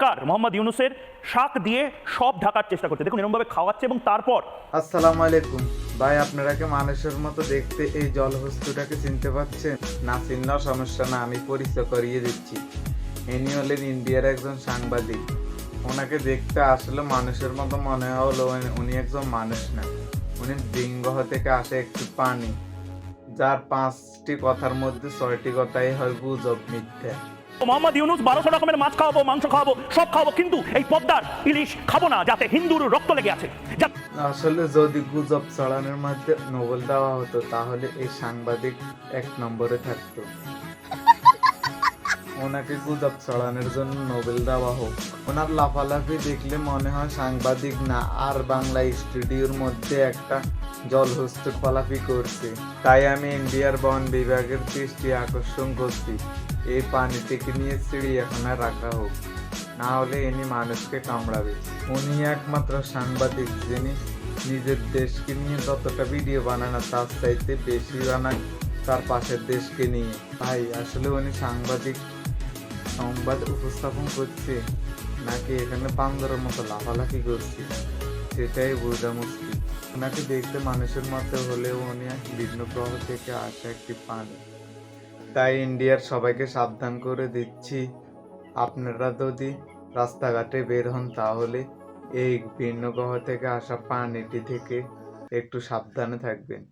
সরকার মোহাম্মদ ইউনুসের শাক দিয়ে সব ঢাকার চেষ্টা করছে। দেখুন এরকমভাবে খাওয়াচ্ছে এবং তারপর আসসালামু আলাইকুম। ভাই আপনারা কি মানুষের মতো দেখতে এই জলহস্তুটাকে চিনতে পারছেন না চিনলেও সমস্যা না, আমি পরিচয় করিয়ে দিচ্ছি। ইনি হলেন ইন্ডিয়ার একজন সাংবাদিক। ওনাকে দেখতে আসলে মানুষের মতো মনে হলো উনি একজন মানুষ না। উনি ডিঙ্গহ থেকে আসে একটু পানি। যার পাঁচটি কথার মধ্যে ছয়টি কথাই হয় গুজব, মিথ্যা। মোহাম্মদ ইউনুস বারোশো রকমের মাছ খাওয়াবো, মাংস খাওয়াবো, সব খাওয়াবো, কিন্তু এই পদ্মার ইলিশ খাব না, যাতে হিন্দুর রক্ত লেগে আছে। আসলে যদি গুজব ছড়ানোর মধ্যে নোবেল দেওয়া হতো, তাহলে এই সাংবাদিক এক নম্বরে থাকতো। ওনাকে গুজব ছড়ানোর জন্য নোবেল দেওয়া হোক। ওনার লাফালাফি দেখলে মনে হয় সাংবাদিক না, আর বাংলা স্টুডিওর মধ্যে একটা জলহস্ত ফলাফি করছে। তাই আমি ইন্ডিয়ার বন বিভাগের দৃষ্টি আকর্ষণ করছি। এই পানিটিকে নিয়ে চিড়িয়াখানায় রাখা হোক। না হলে ইনি মানুষকে কামড়াবে। উনি একমাত্র সাংবাদিক যিনি নিজের দেশকে নিয়ে যতটা ভিডিও বানায় না তার চাইতে বেশি বানায় তার পাশের দেশকে নিয়ে। ভাই, আসলে উনি সাংবাদিক সংবাদ উপস্থাপন করছে, নাকি এখানে বান্দরের মতো লাফালাফি করছে? সেটাই বোঝা মুশকিল। ওনাকে দেখতে মানুষের মতো হলেও উনি ভিন্ন গ্রহ থেকে আসা একটি প্রাণী। তাই ইন্ডিয়ার সবাইকে সাবধান করে দিচ্ছি। আপনারা যদি রাস্তাঘাটে বের হন, তাহলে এই ভিন্ন গ্রহ থেকে আসা প্রাণীটি থেকে একটু সাবধানে থাকবেন।